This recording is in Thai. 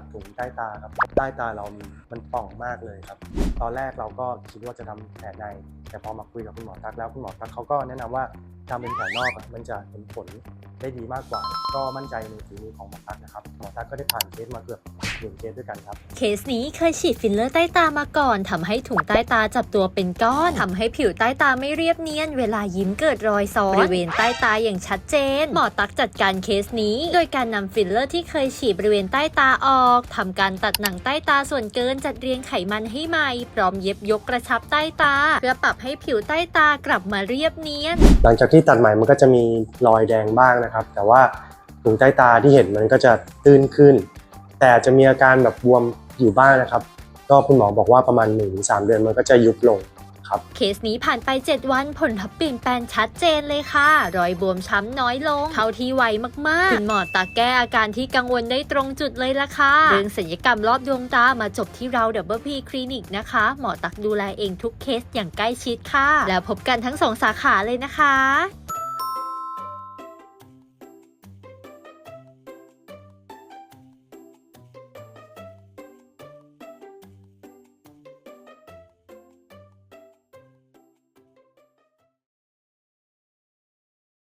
ตัดถุงใต้ตาครับใต้ตาเรามันป่องมากเลยครับ ตอนแรกเราก็คิดว่าจะทำแผลใน แต่พอมาคุยกับคุณหมอตักแล้วคุณหมอตักเขาก็แนะนำว่าทำเป็นแผลนอกมันจะเห็นผลได้ดีมากกว่า ก็มั่นใจในฝีมือของหมอตักนะครับหมอตักก็ได้ผ่านเคสมาเกือบหนึ่งเคสด้วยกันครับ เคสนี้เคยฉีดฟิลเลอร์ใต้ตามาก่อนทำให้ถุงใต้ตาจับตัวเป็นก้อนทำให้ผิวใต้ตาไม่เรียบเนียน เวลายิ้มเกิดรอยซ้อนบริเวณใต้ตาอย่างชัดเจน หมอตักจัดการเคสนี้ โดยการนำฟิลเลอร์ที่เคยฉีดบริเวณใต้ตาออกทำการตัดหนังใต้ตาส่วนเกินจัดเรียงไขมันให้ใหม่ พร้อมเย็บยกกระชับใต้ตา เพื่อปรับให้ผิวใต้ตากลับมาเรียบเนียน หลังจากที่ตัดใหม่มันก็จะมีรอยแดงบ้างนะครับ แต่ว่าถุงใต้ตาที่เห็นมันก็จะตื้นขึ้น แต่จะมีอาการแบบบวมอยู่บ้างนะครับ ก็คุณหมอบอกว่าประมาณ1-3เดือนมันก็จะยุบลง ครับ เคสนี้ผ่านไป 7 วันผลลัพธ์เปลี่ยนแปลงชัดเจนเลยค่ะ รอยบวมช้ำน้อยลง เท่าที่ไวมากๆคุณหมอตาแก้อาการที่กังวลได้ตรงจุดเลยละค่ะ เรื่องศัลยกรรมรอบดวงตามาจบที่เราเดบเบิลพีคลินิกนะคะ หมอตักดูแลเองทุกเคสอย่างใกล้ชิดค่ะ แล้วพบกันทั้งสองสาขาเลยนะคะ